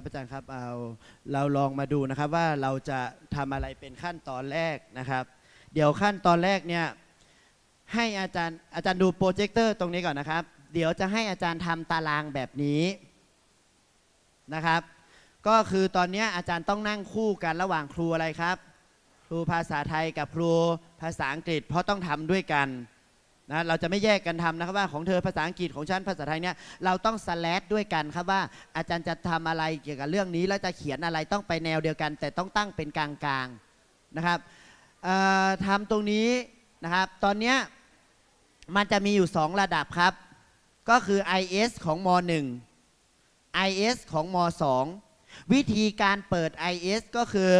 ครับอาจารย์ครับเอาเราลองมาดูนะครับว่าเราจะทำอะไรเป็นขั้นตอนแรกนะครับ เดี๋ยวขั้นตอนแรกเนี่ยให้อาจารย์อาจารย์ดูโปรเจคเตอร์ตรงนี้ก่อนนะครับ เดี๋ยวจะให้อาจารย์ทำตารางแบบนี้นะครับ ก็คือตอนนี้อาจารย์ต้องนั่งคู่กันระหว่างครูอะไรครับ ครูภาษาไทยกับครูภาษาอังกฤษเพราะต้องทำด้วยกัน นะเราจะไม่แยกกันทำนะครับว่าของเธอภาษาอังกฤษของฉันภาษาไทยเนี่ยเราต้องสแลดด้วยกันครับว่าอาจารย์จะทำอะไรเกี่ยวกับเรื่องนี้แล้วจะเขียนอะไรต้องไปแนวเดียวกัน แต่ต้องตั้งเป็นกลางๆนะครับเอ่อทำตรงนี้นะครับ ตอนนี้มันจะมีอยู่ 2 ระดับครับ ก็คือ IS ของม .1 IS ของม .2 วิธีการเปิด IS ก็คือ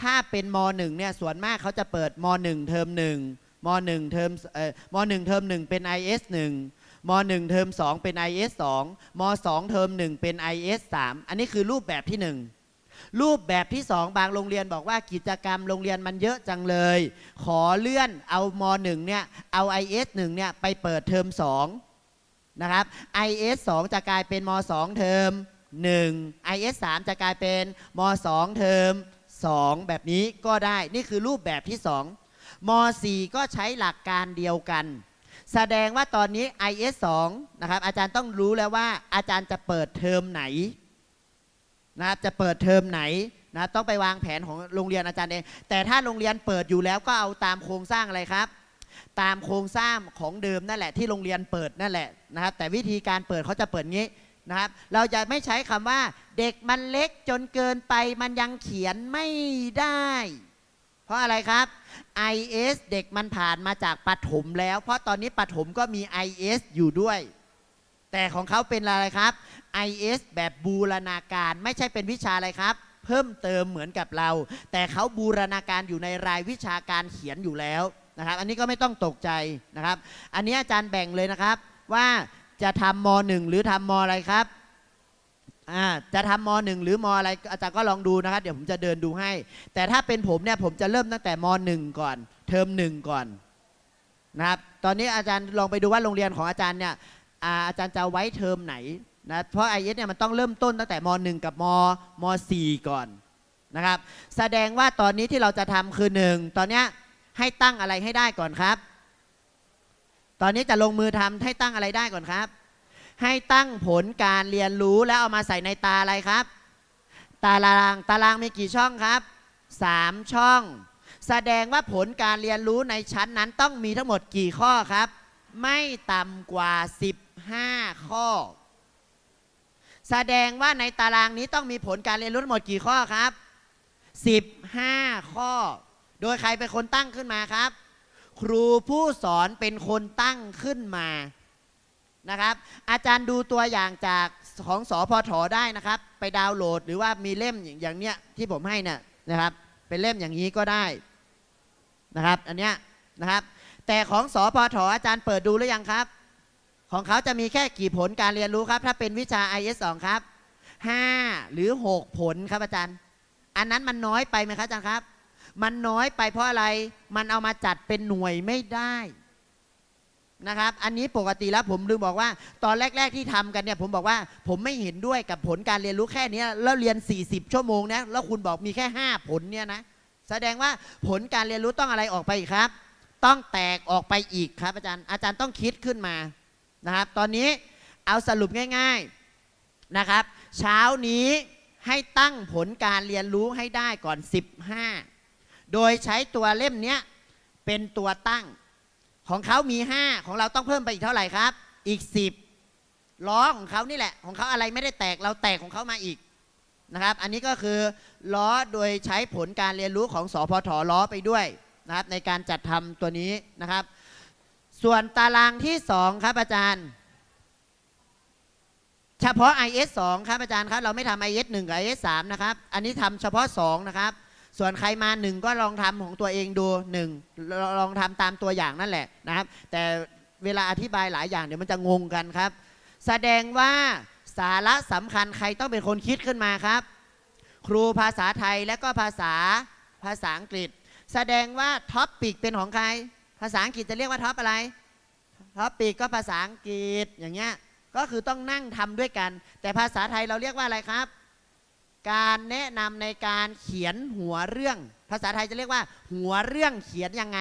ถ้าเป็นม .1 เนี่ยส่วนมากเขาจะเปิดม .1 เทอม1 ม .1 เทอมเอ่อม .1 เทอม1 เป็น IS 1ม .1 เทอม2 เป็น IS 2ม .2 เทอม1 เป็น IS 3อันนี้คือรูปแบบที่ 1 รูปแบบที่ 2 บางโรงเรียนบอกว่ากิจกรรมโรงเรียนมันเยอะจังเลย ขอเลื่อนเอาม .1 เนี่ยเอา IS 1เนี่ยไปเปิดเทอม2นะครับ IS 2 จะกลายเป็นม 2 เทอม1 IS 3 จะกลายเป็นม 2 เทอม2 แบบนี้ก็ได้นี่คือรูปแบบที่ 2 ม .4 ก็ใช้หลักการเดียวกัน แสดงว่าตอนนี้ IS 2นะครับอาจารย์ต้องรู้แล้วว่า อาจารย์จะเปิดเทอมไหนนะครับจะเปิดเทอมไหนนะครับต้องไปวางแผนของโรงเรียนอาจารย์เองแต่ถ้าโรงเรียนเปิดอยู่แล้วก็เอาตามโครงสร้างอะไรครับ ตามโครงสร้างของเดิมนั่นแหละที่โรงเรียนเปิดนั่นแหละนะครับแต่วิธีการเปิดเขาจะเปิดงี้นะครับเราจะไม่ใช้คำว่า เด็กมันเล็กจนเกินไปมันยังเขียนไม่ได้ เพราะอะไรครับ IS เด็กมันผ่านมาจากปฐมแล้ว เพราะตอนนี้ปฐมก็มี IS อยู่ด้วย แต่ของเขาเป็นอะไรครับ IS แบบบูรณาการไม่ใช่เป็นวิชาอะไรครับ เพิ่มเติมเหมือนกับเรา แต่เขาบูรณาการอยู่ในรายวิชาการเขียนอยู่แล้วนะครับ อันนี้ก็ไม่ต้องตกใจนะครับ อันนี้อาจารย์แบ่งเลยนะครับว่าจะทำมหนึ่งหรือทำมอะไรครับ จะทำมหนึ่งหรือมอะไรอาจารย์ก็ลองดูนะครับ เดี๋ยวผมจะเดินดูให้ แต่ถ้าเป็นผมเนี่ยผมจะเริ่มตั้งแต่มหนึ่งก่อน เทอมหนึ่งก่อนนะครับ ตอนนี้อาจารย์ลองไปดูว่าโรงเรียนของอาจารย์เนี่ยอาจารย์จะไว้เทอมไหนนะเพราะไอเอสเนี่ยมันต้องเริ่มต้นตั้งแต่มหนึ่งกับมมสี่ก่อนนะครับ แสดงว่าตอนนี้ที่เราจะทำคือหนึ่งตอนนี้ให้ตั้งอะไรให้ได้ก่อนครับ ตอนนี้จะลงมือทำให้ตั้งอะไรได้ก่อนครับ ให้ตั้งผลการเรียนรู้แล้วเอามาใส่ในตาอะไรครับ ตารางตารางมีกี่ช่องครับสามช่อง แสดงว่าผลการเรียนรู้ในชั้นนั้นต้องมีทั้งหมดกี่ข้อครับ ไม่ต่ำกว่า 15 ข้อ แสดงว่าในตารางนี้ต้องมีผลการเรียนรู้ทั้งหมดกี่ข้อครับ 15 ข้อ โดยใครเป็นคนตั้งขึ้นมาครับ ครูผู้สอนเป็นคนตั้งขึ้นมา นะครับ อาจารย์ดูตัวอย่างจากของสอพทได้นะครับ ไปดาวน์โหลดหรือว่ามีเล่มอย่างเนี้ยที่ผมให้เนี่ยนะครับ เป็นเล่มอย่างนี้ก็ได้นะครับ อันเนี้ยนะครับ แต่ของสอพทอาจารย์เปิดดูหรือยังครับ ของเขาจะมีแค่กี่ผลการเรียนรู้ครับ ถ้าเป็นวิชา IS 2ครับ 5 หรือ 6 ผลครับอาจารย์ อันนั้นมันน้อยไปไหมครับอาจารย์ครับ มันน้อยไปเพราะอะไรมันเอามาจัดเป็นหน่วยไม่ได้ นะครับ อันนี้ปกติแล้วผมลืมบอกว่า ตอนแรก ๆที่ทำกันเนี่ยผมบอกว่าผมไม่เห็นด้วยกับผลการเรียนรู้แค่นี้แล้วเรียน 40 ชั่วโมงนะแล้วคุณบอกมีแค่ 5 ผลเนี่ยนะแสดงว่าผลการเรียนรู้ต้องอะไรออกไปอีกครับ ต้องแตกออกไปอีกครับ อาจารย์อาจารย์ต้องคิดขึ้นมานะครับ ตอนนี้เอาสรุปง่ายๆนะครับ เช้านี้ให้ตั้งผลการเรียนรู้ให้ได้ก่อน 15 โดยใช้ตัวเล่มเนี้ยเป็นตัวตั้ง ของเขามี 5 ของเราต้องเพิ่มไปอีกเท่าไหร่ครับ อีก 10ล้อของเขานี่แหละ ของเขาอะไรไม่ได้แตกเราแตกของเขามาอีกนะครับ อันนี้ก็คือล้อโดยใช้ผลการเรียนรู้ของสอพทล้อไปด้วยนะครับในการจัดทำตัวนี้นะครับ ส่วนตารางที่2ครับอาจารย์ เฉพาะ IS 2ครับอาจารย์ครับเราไม่ทำ IS 1กับ IS 3นะครับ อันนี้ทำเฉพาะ 2 นะครับ ส่วนใครมา1ก็ลองทำของตัวเองดู1ลองทำตามตัวอย่างนั่นแหละนะครับ แต่เวลาอธิบายหลายอย่างเดี๋ยวมันจะงงกันครับ แสดงว่าสาระสำคัญใครต้องเป็นคนคิดขึ้นมาครับ ครูภาษาไทยและก็ภาษาภาษาอังกฤษ แสดงว่าท็อปปิกเป็นของใคร ภาษาอังกฤษจะเรียกว่าท็อปอะไรท็อปปิกก็ภาษาอังกฤษอย่างเงี้ยก็คือต้องนั่งทำด้วยกัน แต่ภาษาไทยเราเรียกว่าอะไรครับ การแนะนำในการเขียนหัวเรื่อง ภาษาไทยจะเรียกว่า หัวเรื่องเขียนยังไง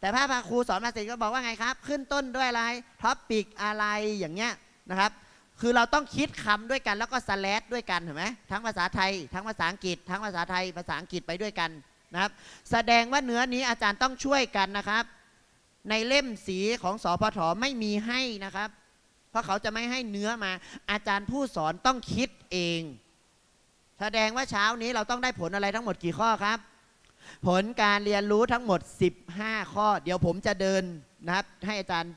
แต่พระพาครูสอนภาษาอังกฤษก็บอกว่าไงครับ ขึ้นต้นด้วยอะไรท็อปปิกอะไรอย่างเงี้ยนะครับคือเราต้องคิดคำด้วยกันแล้วก็สแลดด้วยกันเห็นไหมทั้งภาษาไทย ทั้งภาษาอังกฤษ ทั้งภาษาไทย ภาษาอังกฤษไปด้วยกันนะครับ แสดงว่าเนื้อนี้อาจารย์ต้องช่วยกันนะครับ ในเล่มสีของสพทไม่มีให้นะครับ เพราะเขาจะไม่ให้เนื้อมา อาจารย์ผู้สอนต้องคิดเอง แสดงว่าเช้านี้เราต้องได้ผลอะไรทั้งหมดกี่ข้อครับ ผลการเรียนรู้ทั้งหมด 15 ข้อ เดี๋ยวผมจะเดินนะครับให้อาจารย์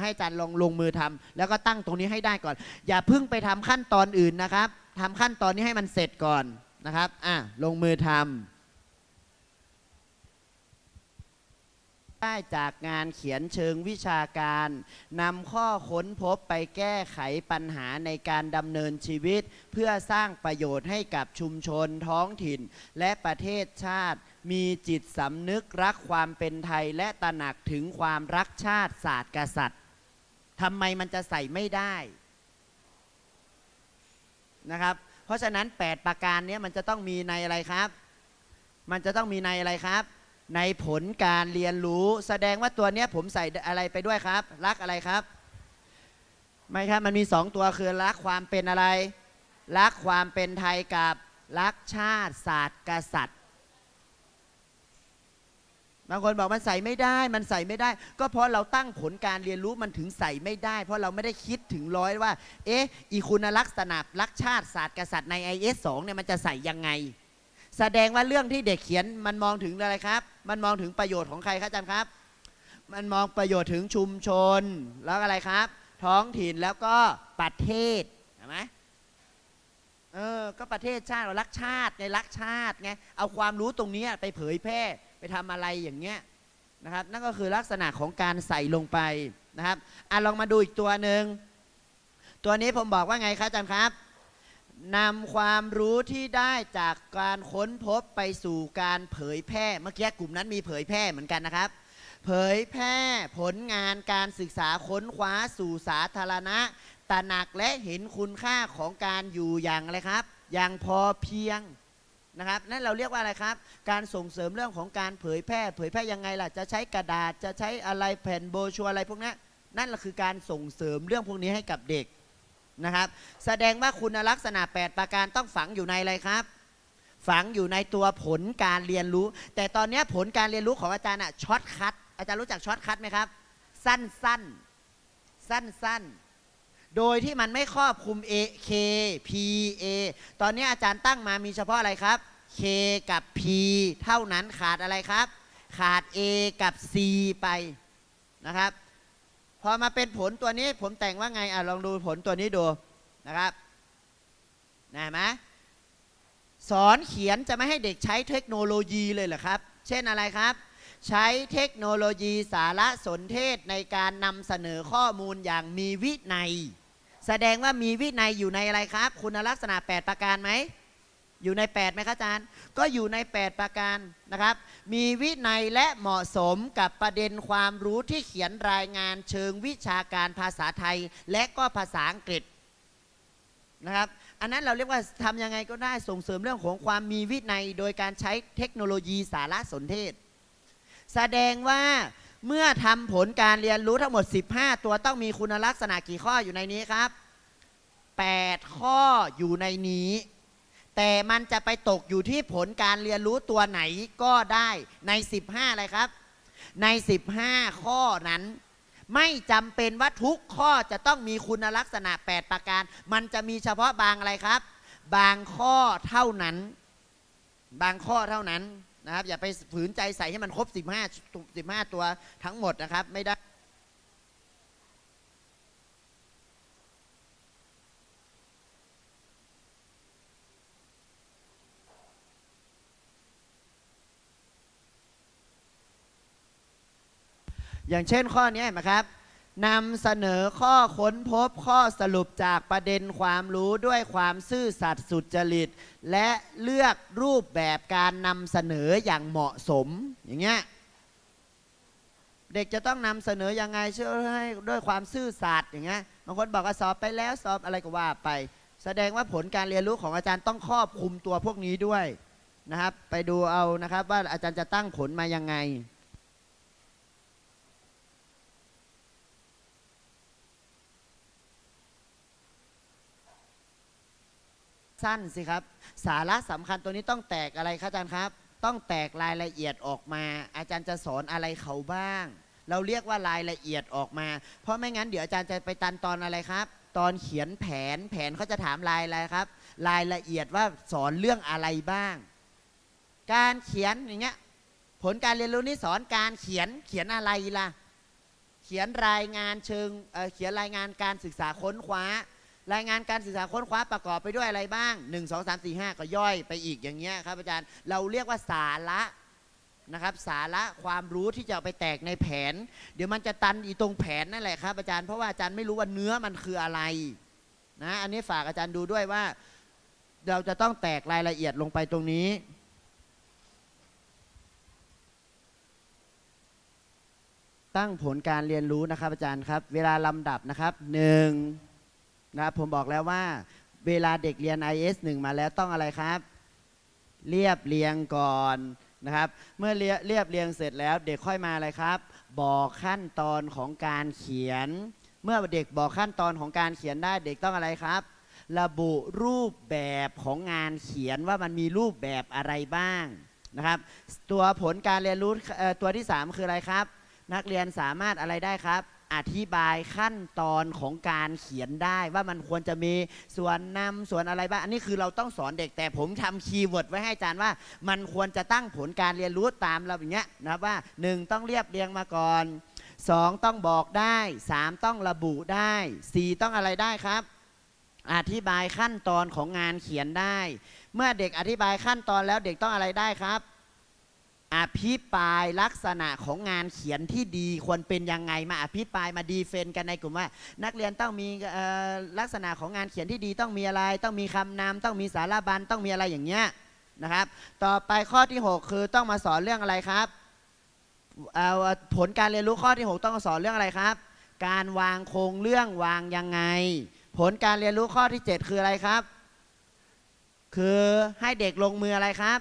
ให้อาจารย์ลองลงมือทำแล้วก็ตั้งตรงนี้ให้ได้ก่อน อย่าเพิ่งไปทำขั้นตอนอื่นนะครับทำขั้นตอนนี้ให้มันเสร็จก่อนนะครับอะลงมือทำ ได้จากงานเขียนเชิงวิชาการนำข้อค้นพบไปแก้ไขปัญหาในการดำเนินชีวิต เพื่อสร้างประโยชน์ให้กับชุมชนท้องถิ่น และประเทศชาติ มีจิตสำนึกรักความเป็นไทย และตระหนักถึงความรักชาติศาสตร์กษัตริย์ทำไมมันจะใส่ไม่ได้นะครับ เพราะฉะนั้น 8 ประการนี้มันจะต้องมีในอะไรครับ มันจะต้องมีในอะไรครับ ในผลการเรียนรู้ แสดงว่าตัวเนี้ยผมใส่อะไรไปด้วยครับ รักอะไรครับ ไม่ครับมันมีสองตัวคือรักความเป็นอะไร รักความเป็นไทยกับรักชาติศาสตร์กษัตริย์บางคนบอกมันใส่ไม่ได้มันใส่ไม่ได้ ก็เพราะเราตั้งผลการเรียนรู้มันถึงใส่ไม่ได้ เพราะเราไม่ได้คิดถึงร้อยว่า เอ๊ะอีคุณลักษณะรักชาติศาสตร์กษัตริย์ใน IS 2เนี่ยมันจะใส่ยังไง แสดงว่าเรื่องที่เด็กเขียนมันมองถึงอะไรครับ มันมองถึงประโยชน์ของใครครับอาจารย์ครับ มันมองประโยชน์ถึงชุมชนแล้วอะไรครับ ท้องถิ่นแล้วก็ประเทศเห็นไหมเออก็ประเทศชาติเรารักชาติไงรักชาติไงเอาความรู้ตรงนี้ไปเผยแพร่ไปทำอะไรอย่างเงี้ยนะครับ นั่นก็คือลักษณะของการใส่ลงไปนะครับอะลองมาดูอีกตัวหนึ่งตัวนี้ผมบอกว่าไงครับอาจารย์ครับ นำความรู้ที่ได้จากการค้นพบไปสู่การเผยแพร่เมื่อกี้กลุ่มนั้นมีเผยแพร่เหมือนกันนะครับ เผยแพร่ผลงานการศึกษาค้นคว้าสู่สาธารณะตระหนักและเห็นคุณค่าของการอยู่อย่างอะไรครับ อย่างพอเพียงนะครับนั่นเราเรียกว่าอะไรครับ การส่งเสริมเรื่องของการเผยแพร่ เผยแพร่ยังไงล่ะ จะใช้กระดาษจะใช้อะไรแผ่นโบชัวอะไรพวกนี้นั่นแหละคือการส่งเสริมเรื่องพวกนี้ให้กับเด็ก นะครับ แสดงว่าคุณลักษณะ 8 ประการต้องฝังอยู่ในอะไรครับ ฝังอยู่ในตัวผลการเรียนรู้ แต่ตอนนี้ผลการเรียนรู้ของอาจารย์อะช็อตคัทอาจารย์รู้จักช็อตคัทไหมครับ สั้นสั้นสั้นสั้นโดยที่มันไม่ครอบคลุม A K P A ตอนนี้อาจารย์ตั้งมามีเฉพาะอะไรครับ K กับ P เท่านั้นขาดอะไรครับ ขาด A กับ C ไปนะครับ พอมาเป็นผลตัวนี้ผมแต่งว่าไงอะลองดูผลตัวนี้ดูนะครับนะเห็นไหมสอนเขียนจะไม่ให้เด็กใช้เทคโนโลยีเลยเหรอครับ เช่นอะไรครับ ใช้เทคโนโลยีสารสนเทศในการนำเสนอข้อมูลอย่างมีวินัย แสดงว่ามีวินัยอยู่ในอะไรครับ คุณลักษณะ 8 ประการไหม อยู่ใน8ไหมครับอาจารย์ ก็อยู่ใน 8 ประการนะครับ มีวินัยและเหมาะสมกับประเด็นความรู้ที่เขียนรายงานเชิงวิชาการภาษาไทย และก็ภาษาอังกฤษนะครับอันนั้นเราเรียกว่าทำยังไงก็ได้ส่งเสริมเรื่องของความมีวินัย โดยการใช้เทคโนโลยีสารสนเทศ แสดงว่าเมื่อทำผลการเรียนรู้ทั้งหมด 15 ตัวต้องมีคุณลักษณะกี่ข้ออยู่ในนี้ครับ 8 ข้ออยู่ในนี้ แต่มันจะไปตกอยู่ที่ผลการเรียนรู้ตัวไหนก็ได้ใน 15 อะไรครับ ใน 15 ข้อนั้น ไม่จำเป็นว่าทุกข้อจะต้องมีคุณลักษณะ 8 ประการ มันจะมีเฉพาะบางอะไรครับ บางข้อเท่านั้น บางข้อเท่านั้นนะครับ อย่าไปฝืนใจใส่ให้มันครบ 15 15 ตัวทั้งหมดนะครับ ไม่ได้ อย่างเช่นข้อนี้เห็นไหมครับนำเสนอข้อค้นพบข้อสรุปจากประเด็นความรู้ด้วยความซื่อสัตย์สุจริต และเลือกรูปแบบการนำเสนออย่างเหมาะสมอย่างเงี้ยเด็กจะต้องนำเสนอยังไงเชื่อให้ด้วยความซื่อสัตย์อย่างเงี้ยบางคนบอกว่าสอบไปแล้วสอบอะไรก็ว่าไป แสดงว่าผลการเรียนรู้ของอาจารย์ต้องครอบคลุมตัวพวกนี้ด้วยนะครับ ไปดูเอานะครับว่าอาจารย์จะตั้งผลมายังไง สั้นสิครับ สาระสำคัญตัวนี้ต้องแตกอะไรครับอาจารย์ครับ ต้องแตกรายละเอียดออกมา อาจารย์จะสอนอะไรเขาบ้าง เราเรียกว่ารายละเอียดออกมา เพราะไม่งั้นเดี๋ยวอาจารย์จะไปตันตอนอะไรครับ ตอนเขียนแผนแผนเขาจะถามรายอะไรครับ รายละเอียดว่าสอนเรื่องอะไรบ้าง การเขียนอย่างเงี้ยผลการเรียนรู้นี่สอนการเขียนเขียนอะไรล่ะ เขียนรายงานเชิงเเขียนรายงานการศึกษาค้นคว้า รายงานการศึกษาค้นคว้าประกอบไปด้วยอะไรบ้าง 1 2 3 4 5 ก็ย่อยไปอีกอย่างเงี้ยครับอาจารย์เราเรียกว่าสาระนะครับสาระความรู้ที่จะเอาไปแตกในแผน เดี๋ยวมันจะตันอีตรงแผนนั่นแหละครับอาจารย์เพราะว่าอาจารย์ไม่รู้ว่าเนื้อมันคืออะไรนะอันนี้ฝากอาจารย์ดูด้วยว่า เราจะต้องแตกรายละเอียดลงไปตรงนี้ตั้งผลการเรียนรู้นะครับอาจารย์ครับ เวลาลำดับนะครับหนึ่ง นะครับผมบอกแล้วว่า เวลาเด็กเรียน IS 1 มาแล้วต้องอะไรครับ เรียบเรียงก่อนนะครับ เมื่อเรียบเรียงเสร็จแล้ว เด็กค่อยมาอะไรครับ บอกขั้นตอนของการเขียน เมื่อเด็กบอกขั้นตอนของการเขียนได้เด็กต้องอะไรครับ ระบุรูปแบบของงานเขียนว่ามันมีรูปแบบอะไรบ้างนะครับ ตัวผลการเรียนรู้ตัวที่ 3 คืออะไรครับ นักเรียนสามารถอะไรได้ครับ อธิบายขั้นตอนของการเขียนได้ว่ามันควรจะมีส่วนนำส่วนอะไรบ้างอันนี้คือเราต้องสอนเด็กแต่ผมทำคีย์เวิร์ดไว้ให้อาจารย์ว่า มันควรจะตั้งผลการเรียนรู้ตามเราอย่างเงี้ยนะครับว่า 1 ต้องเรียบเรียงมาก่อน 2 ต้องบอกได้ 3 ต้องระบุได้ 4 ต้องอะไรได้ครับ อธิบายขั้นตอนของงานเขียนได้ เมื่อเด็กอธิบายขั้นตอนแล้วเด็กต้องอะไรได้ครับ อภิปรายลักษณะของงานเขียนที่ดีควรเป็นยังไงมาอภิปรายมาดีเฟนกันในกลุ่มว่า นักเรียนต้องมีลักษณะของงานเขียนที่ดีต้องมีอะไร ต้องมีคำนำต้องมีสารบัญต้องมีอะไรอย่างเงี้ยนะครับ ต่อไปข้อที่ 6 คือต้องมาสอนเรื่องอะไรครับผลการเรียนรู้ข้อที่ 6 ต้องมาสอนเรื่องอะไรครับ การวางโครงเรื่องวางยังไง ผลการเรียนรู้ข้อที่ 7 คืออะไรครับ คือให้เด็กลงมืออะไรครับ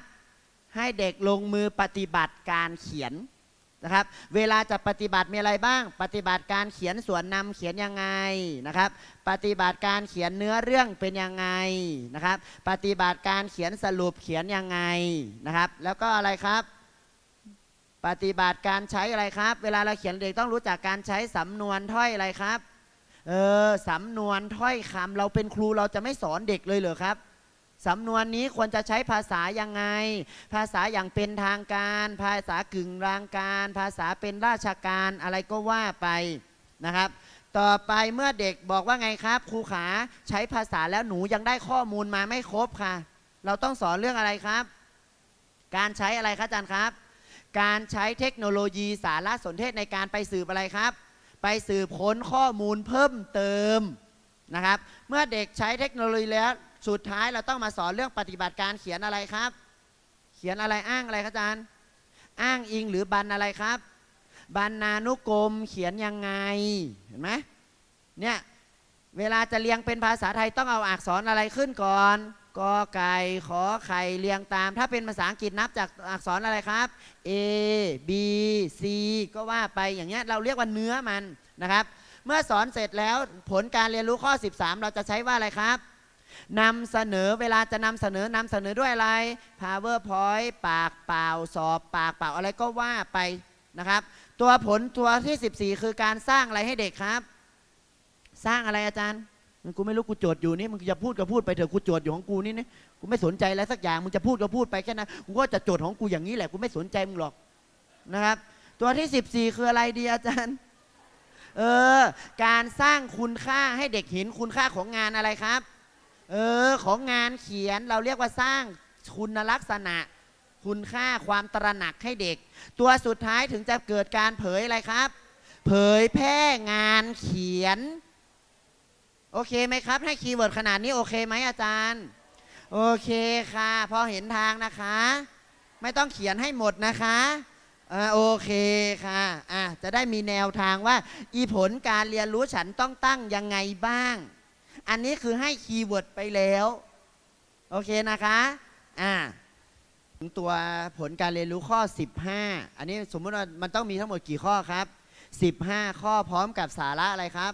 ให้เด็กลงมือปฏิบัติการเขียนนะครับ เวลาจะปฏิบัติมีอะไรบ้าง ปฏิบัติการเขียนส่วนนำเขียนยังไงนะครับ ปฏิบัติการเขียนเนื้อเรื่องเป็นยังไงนะครับ ปฏิบัติการเขียนสรุปเขียนยังไงนะครับ แล้วก็อะไรครับ ปฏิบัติการใช้อะไรครับ เวลาเราเขียนเด็กต้องรู้จักการใช้สำนวนถ้อยอะไรครับ เออสำนวนถ้อยคำเราเป็นครูเราจะไม่สอนเด็กเลยเหรอครับ สำนวนนี้ควรจะใช้ภาษายังไง ภาษาอย่างเป็นทางการ ภาษากึ่งรางการ ภาษาเป็นราชการอะไรก็ว่าไปนะครับ ต่อไปเมื่อเด็กบอกว่าไงครับครูขาใช้ภาษาแล้วหนูยังได้ข้อมูลมาไม่ครบค่ะ เราต้องสอนเรื่องอะไรครับ การใช้อะไรครับอาจารย์ครับ การใช้เทคโนโลยีสารสนเทศในการไปสืบอะไรครับ ไปสืบค้นข้อมูลเพิ่มเติมนะครับ เมื่อเด็กใช้เทคโนโลยีแล้ว สุดท้ายเราต้องมาสอนเรื่องปฏิบัติการเขียนอะไรครับ เขียนอะไรอ้างอะไรครับอาจารย์ อ้างอิงหรือบรรณอะไรครับบรรณานุกรมเขียนยังไงเห็นไหมเนี่ยเวลาจะเรียงเป็นภาษาไทยต้องเอาอักษรอะไรขึ้นก่อนกอไก่ขอไข่เรียงตาม ถ้าเป็นภาษาอังกฤษนับจากอักษรอะไรครับ A B C ก็ว่าไปอย่างเงี้ยเราเรียกว่าเนื้อมันนะครับ เมื่อสอนเสร็จแล้วผลการเรียนรู้ข้อ 13 เราจะใช้ว่าอะไรครับ นำเสนอเวลาจะนำเสนอนำเสนอด้วยอะไร powerpoint ปากเปล่าสอบปากเปล่าอะไรก็ว่าไปนะครับ ตัวผลตัวที่ 14 คือการสร้างอะไรให้เด็กครับ สร้างอะไรอาจารย์มันกูไม่รู้กูโจทย์อยู่นี่มึงจะพูดก็พูดไปเถอะกูโจทย์อยู่ของกูนี่นะกูไม่สนใจอะไรสักอย่างมึงจะพูดก็พูดไปแค่นั้นกูก็จะโจทย์ของกูอย่างนี้แหละกูไม่สนใจมึงหรอกนะครับ ตัวที่ 14 คืออะไรดีอาจารย์เออการสร้างคุณค่าให้เด็กเห็นคุณค่าของงานอะไรครับ เออ ของงานเขียนเราเรียกว่าสร้างคุณลักษณะ คุณค่าความตระหนักให้เด็ก ตัวสุดท้ายถึงจะเกิดการเผยอะไรครับ เผยแพร่งานเขียน โอเคไหมครับ ให้คีย์เวิร์ดขนาดนี้โอเคไหมอาจารย์ โอเคค่ะ พอเห็นทางนะคะ ไม่ต้องเขียนให้หมดนะคะอโอเคค่ะอะ จะได้มีแนวทางว่า อีผลการเรียนรู้ฉันต้องตั้งยังไงบ้าง อันนี้คือให้คีย์เวิร์ดไปแล้ว โอเคนะคะอ่าตัวผลการเรียนรู้ข้อ 15 อันนี้สมมติว่ามันต้องมีทั้งหมดกี่ข้อครับ 15 ข้อพร้อมกับสาระอะไรครับ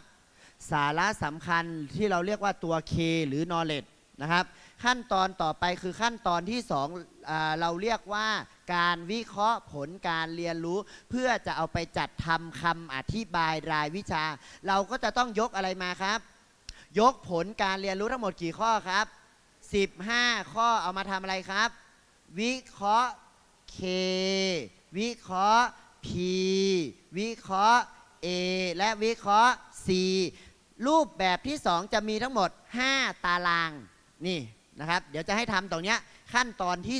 สาระสำคัญที่เราเรียกว่าตัว K หรือ knowledge นะครับ ขั้นตอนต่อไปคือขั้นตอนที่2อ่าเราเรียกว่าการวิเคราะห์ผลการเรียนรู้ เพื่อจะเอาไปจัดทำคำอธิบายรายวิชา เราก็จะต้องยกอะไรมาครับ ยกผลการเรียนรู้ทั้งหมดกี่ข้อครับ 15 ข้อเอามาทำอะไรครับ วิเคราะห์ K วิเคราะห์ P วิเคราะห์ A และวิเคราะห์ C รูปแบบที่ 2 จะมีทั้งหมด 5 ตารางนี่นะครับ เดี๋ยวจะให้ทำตรงนี้ขั้นตอนที่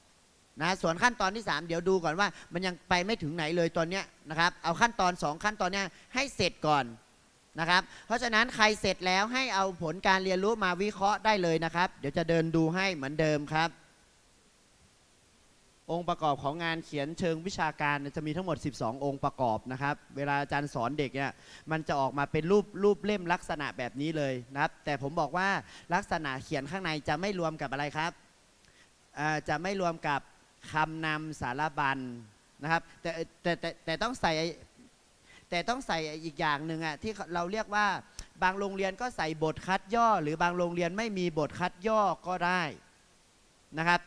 2 นะ ส่วนขั้นตอนที่ 3 เดี๋ยวดูก่อนว่า มันยังไปไม่ถึงไหนเลยตอนนี้นะครับ เอาขั้นตอน 2 ขั้นตอนนี้ให้เสร็จก่อน นะครับ เพราะฉะนั้นใครเสร็จแล้วให้เอาผลการเรียนรู้มาวิเคราะห์ได้เลยนะครับ เดี๋ยวจะเดินดูให้เหมือนเดิมครับ องค์ประกอบของงานเขียนเชิงวิชาการจะมีทั้งหมด 12 องค์ประกอบนะครับ เวลาอาจารย์สอนเด็กเนี่ยมันจะออกมาเป็นรูปรูปเล่มลักษณะแบบนี้เลยนะครับ แต่ผมบอกว่าลักษณะเขียนข้างในจะไม่รวมกับอะไรครับจะไม่รวมกับคำนำสารบัญนะครับแต่แต่แต่แต่ต้องใส่ แต่ต้องใส่อีกอย่างหนึ่งอะที่เราเรียกว่าบางโรงเรียนก็ใส่บทคัดย่อ หรือบางโรงเรียนไม่มีบทคัดย่อก็ได้นะครับ